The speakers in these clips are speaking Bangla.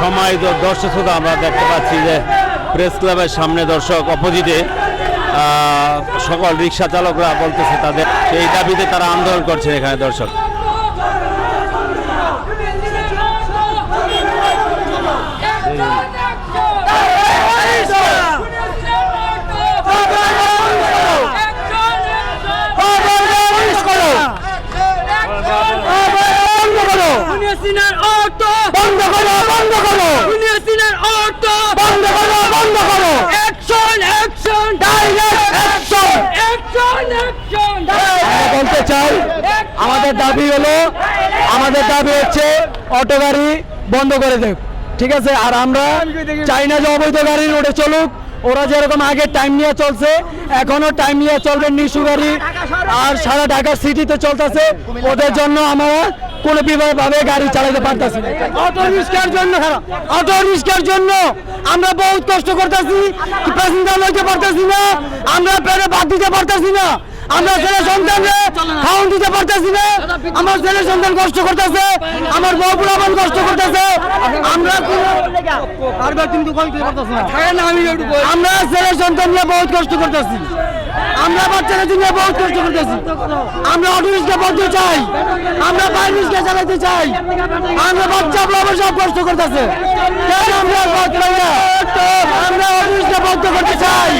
সম্মানিত দর্শক শ্রোতা, আমরা দেখতে পাচ্ছি যে প্রেস ক্লাবের সামনে দর্শক অপোজিটে সকল রিক্সা চালকরা বলতেছে তাদের সেই দাবিতে তারা আন্দোলন করছে এখানে দর্শক। বন্ধ করো বন্ধ করো বন্ধ করো বন্ধ করো ডাইরেক্ট অ্যাকশন আমরা বলতে চাই আমাদের দাবি হলো আমাদের দাবি হচ্ছে অটো গাড়ি বন্ধ করে দেব। ঠিক আছে? আর আমরা চাই না যে অবৈধ গাড়ি রোডে চলুক। ওরা যেরকম আগে টাইম নিয়ে চলছে এখনও টাইম নিয়ে চলবে নিশু গাড়ি। আর সারা ঢাকা সিটিতে চলতেছে। ওদের জন্য আমরা কোনো ভাবে গাড়ি চালাতে পারতেছি অটো রিক্সার জন্য অটো রিক্সার জন্য আমরা বহুত কষ্ট করতেছি প্যাসেঞ্জার লইতে পারতেছি না আমরা পেটে বাদ দিতে পারতেছি না। আমরা ছেলে সন্তানকে খাওয়ান দিতে পারতেছি না। আমার ছেলে সন্তান কষ্ট করতেছে আমার বউ বুড়াবান কষ্ট করতেছে। আমরা আমরা ছেলে সন্তান নিয়ে বহুত কষ্ট করতেছি। আমরা বাচ্চারা নিয়ে বহুত কষ্ট করতেছি। আমরা অটো রিক্সা বন্ধ চাই। আমরা বাইক রিক্সা চালাতে চাই। আমরা বাচ্চা বড় সব কষ্ট করতেছে। আমরা আমরা অটো রিক্সা বন্ধ করতে চাই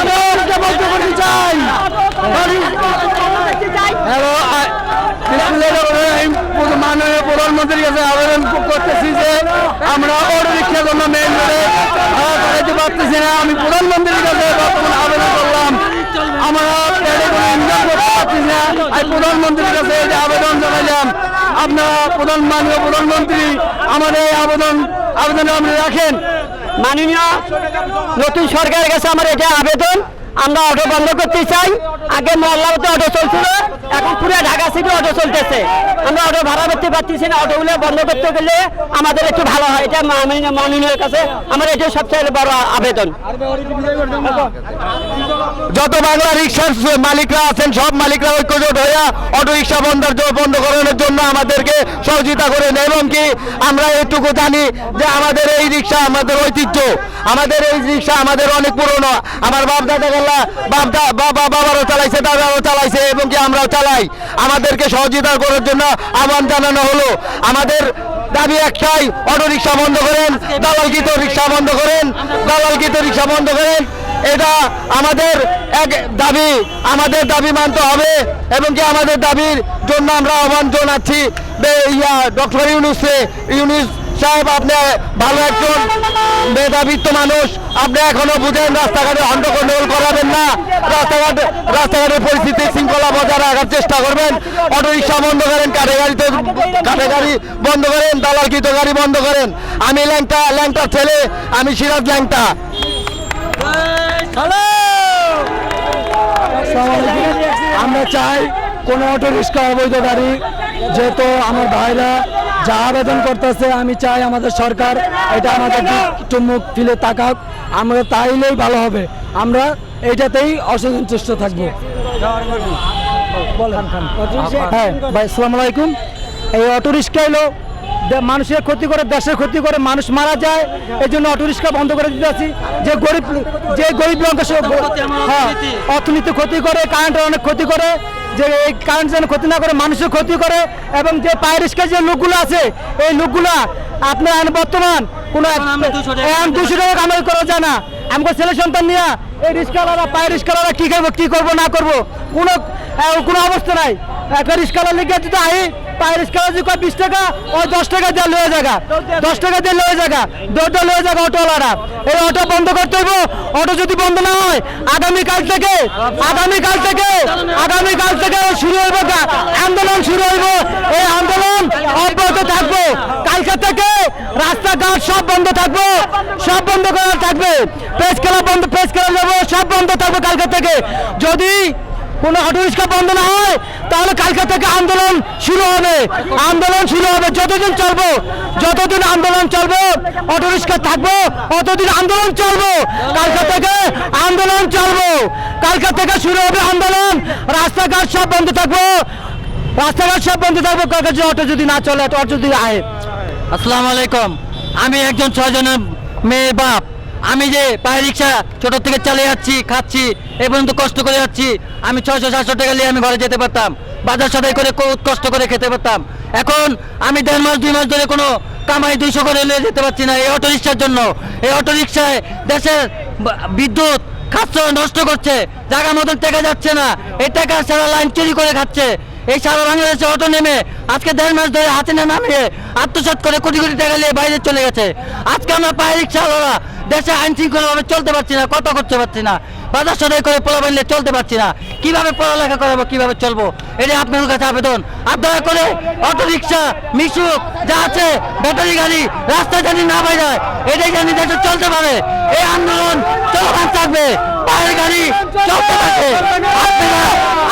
আমরা অটো রিক্সা বন্ধ করতে চাই হ্যালো মাননীয় প্রধানমন্ত্রীর কাছে আবেদন করতেছি যে আমরা অটো রিক্সার জন্য মেন রোডে করাইতে পারতেছি না। আমি প্রধানমন্ত্রীর কাছে বর্তমানে আবেদন করলাম। আমরা পেটে ইনকাম করতে না। আমি প্রধানমন্ত্রীর কাছে যে আবেদন জানাইলাম, আপনারা প্রধান মাননীয় প্রধানমন্ত্রী আমাদের এই আবেদন আবেদন আপনি রাখেন। মাননীয়, নতুন সরকারের কাছে আমার এটা আবেদন। আমরা অটো বন্ধ করতে চাই। আগে মহল্লাতে অটো চলছিল, এখন পুরো ঢাকা সিটি অটো চলতেছে। আমরা অটো ভাড়া করতে পারতেছি না, অটোগুলো বন্ধ করতে গেলে আমাদের একটু ভালো হয়। এটা মাননীয় মাননীয়ের কাছে আমার এটা সবচেয়ে বড় আবেদন। যত বাংলা রিক্সার মালিকরা আছেন, সব মালিকরা ঐক্যজোট হইয়া অটো রিক্সা বন্ধ বন্ধ করানোর জন্য আমাদেরকে সহযোগিতা করেন এবং কি আমরা এটুকু জানি যে আমাদের এই রিক্সা আমাদের ঐতিহ্য। আমাদের এই রিক্সা আমাদের অনেক পুরনো। আমার বাপ দাদা গেলা বাবা, বাবারও চালাইছে, দাদারও চালাইছে এবং কি আমরাও চালাই। আমাদেরকে সহযোগিতা করার জন্য আহ্বান জানানো হলো। আমাদের দাবি একটাই অটো রিক্সা বন্ধ করেন, দালালকৃত রিক্সা বন্ধ করেন, দালালকৃত রিক্সা বন্ধ করেন। এটা আমাদের এক দাবি, আমাদের দাবি মানতে হবে এবং কি আমাদের দাবির জন্য আমরা আহ্বান জানাচ্ছি। ইয়া ডক্টর ইউনুসে ইউনুস সাহেব আপনি ভালো একজন মেধাবিত্ত মানুষ। আপনি এখনও বুঝেন রাস্তাঘাটে গন্ডগোল করাবেন না। রাস্তাঘাট রাস্তাঘাটের পরিস্থিতি শৃঙ্খলা বজায় রাখার চেষ্টা করবেন। অটো রিক্সা বন্ধ করেন কাঠে গাড়িতে কাঠে গাড়ি বন্ধ করেন দালালকৃত গাড়ি বন্ধ করেন। আমি ল্যাংটা ল্যাংটার ছেলে আমি সিরাজ ল্যাংটা। আমরা চাই কোনো অটো রিক্সা অবৈধ গাড়ি যেহেতু আমার ভাইরা যা আবেদন করতেছে, আমি চাই আমাদের সরকার এটা আমাদের একটু মুখ ফিলে তাকাক। আমরা তাইলেই ভালো হবে। আমরা এইটাতেই অসন্তুষ্ট থাকব। হ্যাঁ ভাই সালাম আলাইকুম। এই অটো রিক্সা এলো মানুষের ক্ষতি করে, দেশের ক্ষতি করে মানুষ মারা যায় এই জন্য অটো রিক্সা বন্ধ করে দিতে আছি। যে গরিব যে গরিব লোক হ্যাঁ অর্থনীতি ক্ষতি করে কারেন্টের অনেক ক্ষতি করে। যে এই কারেন্ট যেন ক্ষতি না করে মানুষের ক্ষতি করে এবং যে পায়ে যে লোকগুলো আছে এই লোকগুলো আপনার আইন বর্তমান কোনো দুশো টাকা কামাই করা যায় না। আমাকে ছেলে সন্তান নিয়ে এই রিক্সাওয়ালারা পায়ে রিক্সাওয়ালারা কি করব কি করব না করব কোনো কোনো অবস্থা নাই। একটা রিক্সাওয়ালা লিখে যদি আহি পায়ে রিক্সাওয়ালা যদি কয় বিশ টাকা ওই দশ টাকা দিয়ে লয়ে জায়গা দশ টাকা দিয়ে লয়ে জায়গা দৌড়টা লয়ে জায়গা অটোওয়ালারা এই অটো বন্ধ করতে হইব। অটো যদি বন্ধ না হয়, আগামীকাল থেকে আগামীকাল থেকে আগামীকাল থেকে শুরু হইব আন্দোলন শুরু হইব। এই আন্দোলন অব্যাহত থাকব। কালকে থেকে রাস্তাঘাট সব বন্ধ থাকব। সব বন্ধ করা থাকবে। প্রেস খেলা বন্ধ প্রেস খেলা সব বন্ধ থাকবে কালকে থেকে। যদি কোনো অটো রিক্সা বন্ধ না হয়, তাহলে কালকে থেকে আন্দোলন শুরু হবে। আন্দোলন শুরু হবে। যতদিন চলবো, যতদিন আন্দোলন চলবে, অটো রিক্সা থাকব, অতদিন আন্দোলন চলবো। কালকে থেকে আন্দোলন চলবো। কালকে থেকে শুরু হবে আন্দোলন। রাস্তাঘাট সব বন্ধ থাকব। রাস্তাঘাট সব বন্ধ থাকব। কালকে অটো যদি না চলে, অটো যদি আয় আসসালামু আলাইকুম। আমি একজন ছয়জনের মেয়ের বাপ। আমি যে পায়ে রিক্সা ছোট থেকে চালিয়ে যাচ্ছি, খাচ্ছি, এ পর্যন্ত কষ্ট করে যাচ্ছি, আমি ছয়শো সাতশো টাকা নিয়ে আমি ঘরে যেতে পারতাম, বাজার সদাই করে কষ্ট করে খেতে পারতাম। এখন আমি দেড় মাস, দুই মাস ধরে কোনো কামাই দুইশো করে নিয়ে যেতে পারছি না এই অটো রিক্সার জন্য। এই অটো রিক্সায় দেশের বিদ্যুৎ খাচ্ছে নষ্ট করছে জায়গা মতন টাকা যাচ্ছে না। এই টাকা সারা লাইন চুরি করে খাচ্ছে। এই সারা বাংলাদেশে অটো নেমে আজকে দেড় মাস ধরে হাতে না নামিয়ে আত্মসাৎ করে কোটি কোটি টাকা নিয়ে বাইরে চলে গেছে। আজকে আমরা পায়ে রিক্সাওয়ালা দেশে আইন শৃঙ্খলাভাবে চলতে পারছি না, কথা করতে পারছি না, বাজার সদাই করে পোলা বানলে চলতে পারছি না, কীভাবে পড়ালেখা করাবো, কীভাবে চলবো? এটা আপনার কাছে আবেদন। আর দয়া করে অটো রিক্সা মিশুক, যা আছে, ব্যাটারি গাড়ি রাস্তা জানি না বাইরায় এটাই জানি দেশে চলতে পারে। এই আন্দোলন চলমান থাকবে পায়ের গাড়ি চলতে থাকে। আপনারা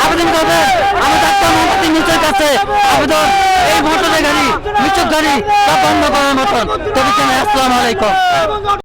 আবেদন করবেন আমি ডাক্তার মোহাম্মদ নিচের কাছে আবেদন। এই মোটরের গাড়ি, মিশুক গাড়ি সব বন্ধ করার মতন। তবে আসসালামু আলাইকুম।